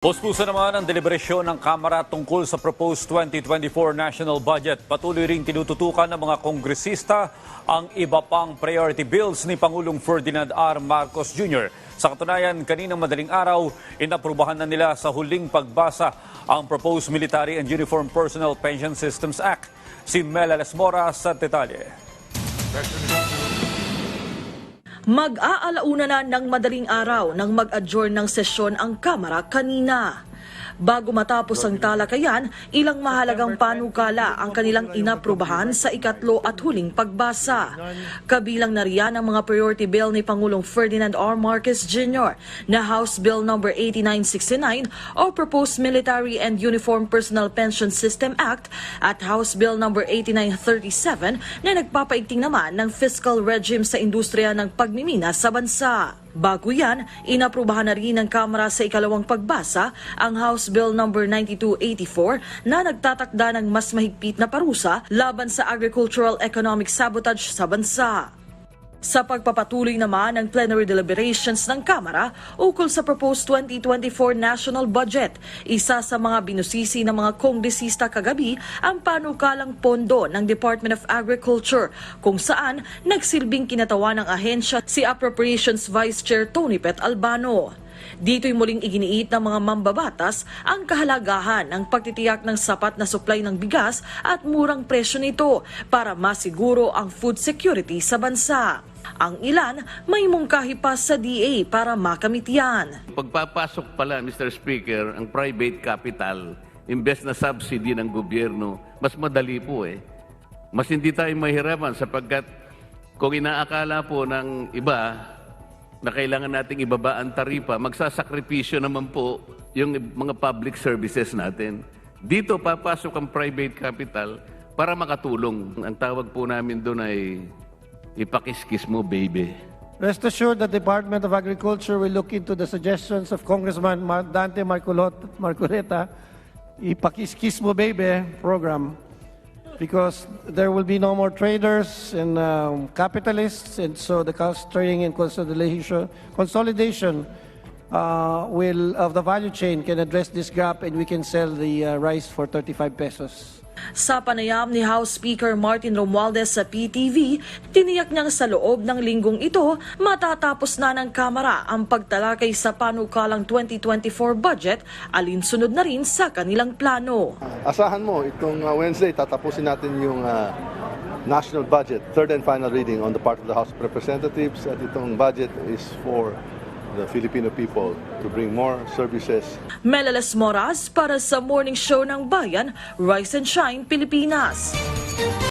Puspuso naman ang deliberasyon ng Kamara tungkol sa proposed 2024 national budget. Patuloy ring tinututukan ng mga kongresista ang iba pang priority bills ni Pangulong Ferdinand R. Marcos Jr. Sa katunayan, kaninang madaling araw, inaprubahan na nila sa huling pagbasa ang proposed Military and Uniform Personnel Pension Systems Act. Si Mel Mora sa detalye. Mag-aalauna na ng madaling araw nang mag-adjourn ng sesyon ang Kamara kanina. Bago matapos ang talakayan, ilang mahalagang panukala ang kanilang inaprubahan sa ikatlo at huling pagbasa. Kabilang na riyan ang mga priority bill ni Pangulong Ferdinand R. Marcos Jr. na House Bill No. 8969 o Proposed Military and Uniform Personnel Pension System Act at House Bill No. 8937 na nagpapaigting naman ng fiscal regime sa industriya ng pagmimina sa bansa. Bago yan, inaprubahan na rin ng Kamara sa ikalawang pagbasa ang House Bill No. 9284 na nagtatakda ng mas mahigpit na parusa laban sa agricultural economic sabotage sa bansa. Sa pagpapatuloy naman ng plenary deliberations ng Kamara ukol sa proposed 2024 national budget, isa sa mga binusisi ng mga kongresista kagabi ang panukalang pondo ng Department of Agriculture kung saan nagsilbing kinatawa ng ahensya si Appropriations Vice Chair Tony Pet Albano. Dito'y muling iginiit ng mga mambabatas ang kahalagahan ng pagtitiyak ng sapat na supply ng bigas at murang presyo nito para masiguro ang food security sa bansa. Ang ilan may mungkahi pa sa DA para makamit yan. Pagpapasok pala, Mr. Speaker, ang private capital, imbes na subsidy ng gobyerno, mas madali po eh. Mas hindi tayo mahirapan sapagkat kung inaakala po ng iba na kailangan nating ibaba ang taripa, magsasakripisyo naman po yung mga public services natin. Dito papasok ang private capital para makatulong. Ang tawag po namin doon ay ipakiskis mo, baby. Rest assured the Department of Agriculture will look into the suggestions of Congressman Dante Marculot- Marcoleta, Ipakiskis Mo Baby program, because there will be no more traders and um, capitalists, and so the cost trading and consolidation, consolidation uh, will of the value chain can address this gap, and we can sell the uh, rice for 35 pesos. Sa panayam ni House Speaker Martin Romualdez sa PTV, tiniyak niyang sa loob ng linggong ito matatapos na ng Kamara ang pagtalakay sa panukalang 2024 budget alinsunod na rin sa kanilang plano. Asahan mo, itong uh, Wednesday, tatapusin natin yung uh, national budget, third and final reading on the part of the House of Representatives. At itong budget is for the Filipino people to bring more services Melalas Moras para sa Morning Show ng Bayan, Rise and Shine, Pilipinas.